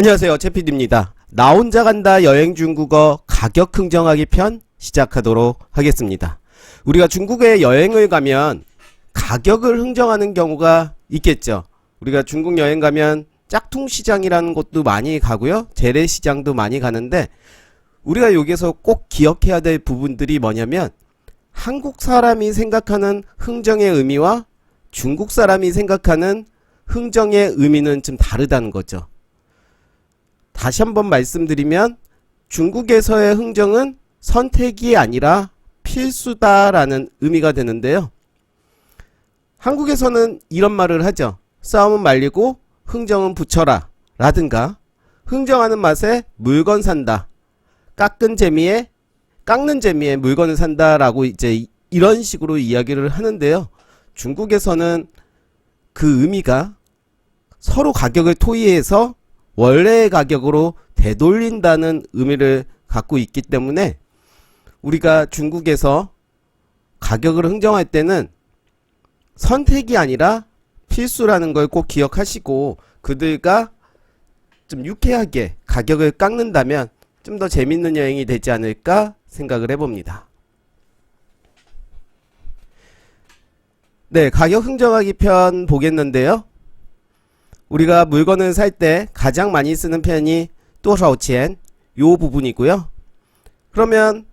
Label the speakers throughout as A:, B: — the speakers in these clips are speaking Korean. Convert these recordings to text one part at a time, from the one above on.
A: 안녕하세요. 채피디입니다. 나 혼자 간다 여행 중국어 가격 흥정하기 편 시작하도록 하겠습니다. 우리가 중국에 여행을 가면 가격을 흥정하는 경우가 있겠죠. 우리가 중국 여행 가면 짝퉁 시장이라는 곳도 많이 가고요. 재래시장도 많이 가는데 우리가 여기서 꼭 기억해야 될 부분들이 뭐냐면 한국 사람이 생각하는 흥정의 의미와 중국 사람이 생각하는 흥정의 의미는 좀 다르다는 거죠. 다시 한번 말씀드리면 중국에서의 흥정은 선택이 아니라 필수다라는 의미가 되는데요. 한국에서는 이런 말을 하죠. 싸움은 말리고 흥정은 붙여라 라든가 흥정하는 맛에 물건 산다. 깎은 재미에 깎는 재미에 물건을 산다라고 이제 이런 식으로 이야기를 하는데요. 중국에서는 그 의미가 서로 가격을 토의해서 원래의 가격으로 되돌린다는 의미를 갖고 있기 때문에 우리가 중국에서 가격을 흥정할 때는 선택이 아니라 필수라는 걸 꼭 기억하시고 그들과 좀 유쾌하게 가격을 깎는다면 좀 더 재밌는 여행이 되지 않을까 생각을 해봅니다. 네, 가격 흥정하기 편 보겠는데요. 우리가 물건을 살 때 가장 많이 쓰는 표현이 多少钱요 부분이고요. 그러면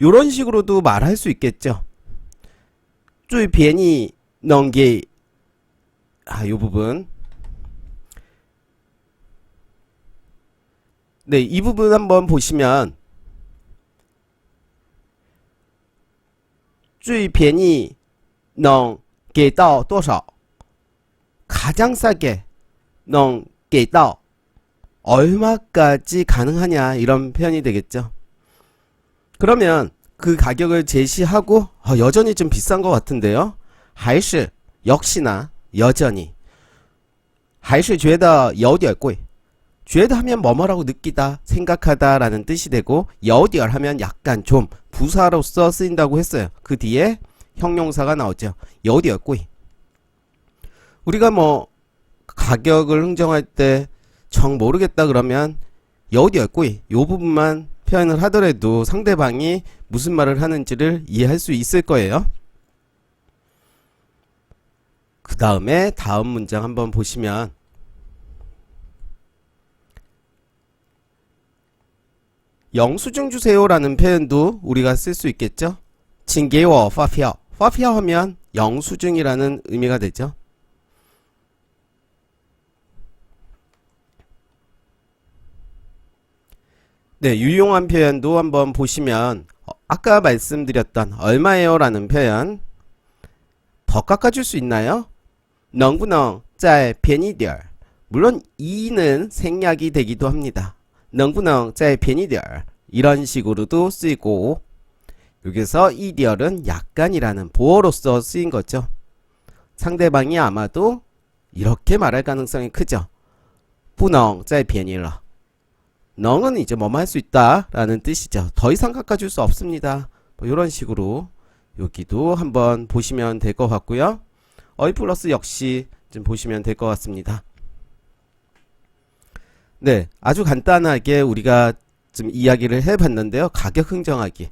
A: 요런 식으로도 말할 수 있겠죠. 最便宜能给 아, 요 부분. 네, 이 부분 한번 보시면 最便宜能给到多少 가장 싸게 能给到 얼마까지 가능하냐 이런 표현이 되겠죠. 그러면 그 가격을 제시하고 어, 여전히 좀 비싼 것 같은데요. 还是 역시나 여전히 还是觉得有点贵 觉得 하면 뭐뭐라고 느끼다 생각하다 라는 뜻이 되고 有点 하면 약간 좀 부사로서 쓰인다고 했어요. 그 뒤에 형용사가 나오죠. 有点贵 우리가 뭐 가격을 흥정할 때 정 모르겠다 그러면 여우디였고 요 부분만 표현을 하더라도 상대방이 무슨 말을 하는지를 이해할 수 있을 거예요. 그 다음에 다음 문장 한번 보시면 영수증 주세요라는 표현도 우리가 쓸 수 있겠죠. 징계워 파피어 파피어 하면 영수증이라는 의미가 되죠. 네, 유용한 표현도 한번 보시면 어, 아까 말씀드렸던 얼마예요 라는 표현 더 깎아줄 수 있나요? 能不能再便宜点儿 물론 이는 생략이 되기도 합니다. 能不能再便宜点儿 이런 식으로도 쓰이고 여기서 이디얼은 약간이라는 보어로서 쓰인 거죠. 상대방이 아마도 이렇게 말할 가능성이 크죠. 不能再便宜了 能은 이제 뭐뭐 할 수 있다 라는 뜻이죠. 더 이상 깎아줄 수 없습니다. 뭐 이런 식으로 여기도 한번 보시면 될 것 같고요. 어이 플러스 역시 좀 보시면 될 것 같습니다. 네, 아주 간단하게 우리가 좀 이야기를 해봤는데요. 가격 흥정하기.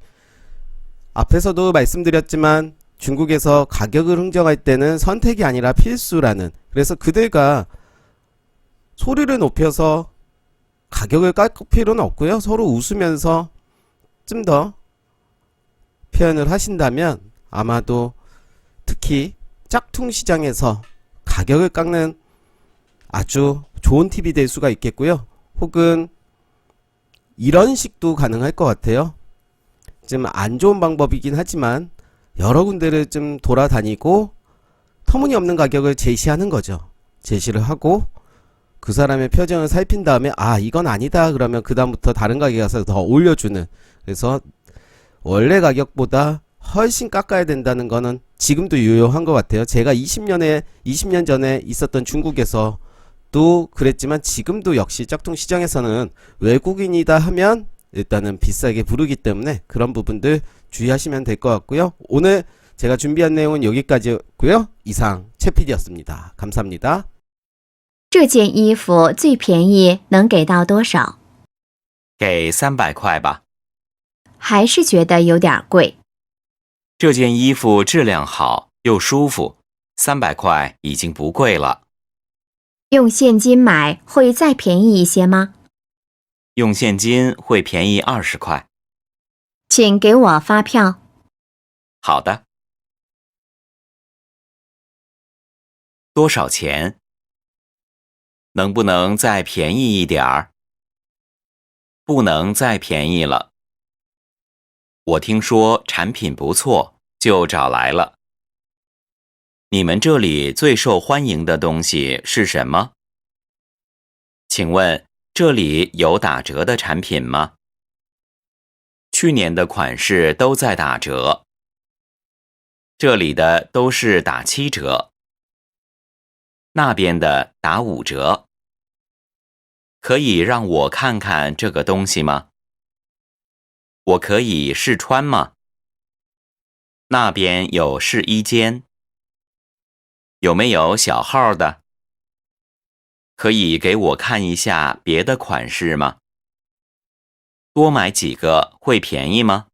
A: 앞에서도 말씀드렸지만 중국에서 가격을 흥정할 때는 선택이 아니라 필수라는 그래서 그들과 소리를 높여서 가격을 깎을 필요는 없고요. 서로 웃으면서 좀 더 표현을 하신다면 아마도 특히 짝퉁 시장에서 가격을 깎는 아주 좋은 팁이 될 수가 있겠고요. 혹은 이런 식도 가능할 것 같아요. 좀 안 좋은 방법이긴 하지만 여러 군데를 좀 돌아다니고 터무니없는 가격을 제시하는 거죠. 제시를 하고 그 사람의 표정을 살핀 다음에 아 이건 아니다 그러면 그 다음부터 다른 가게 가서 더 올려주는 그래서 원래 가격보다 훨씬 깎아야 된다는 거는 지금도 유효한 것 같아요. 제가 20년에 20년 전에 있었던 중국에서 또 그랬지만 지금도 역시 짝퉁 시장에서는 외국인이다 하면 일단은 비싸게 부르기 때문에 그런 부분들 주의하시면 될 것 같고요. 오늘 제가 준비한 내용은 여기까지였고요. 이상 최PD였습니다. 감사합니다.
B: 这件衣服最便宜能给到多少？
C: 给三百块吧。
B: 还是觉得有点贵。
C: 这件衣服质量好又舒服，三百块已经不贵了。
B: 用现金买会再便宜一些吗？
C: 用现金会便宜二十块。
B: 请给我发票。
C: 好的。多少钱？能不能再便宜一点儿？不能再便宜了。我听说产品不错，就找来了。你们这里最受欢迎的东西是什么？请问这里有打折的产品吗？去年的款式都在打折，这里的都是打七折。那边的打五折，可以让我看看这个东西吗？我可以试穿吗？那边有试衣间，有没有小号的？可以给我看一下别的款式吗？多买几个会便宜吗？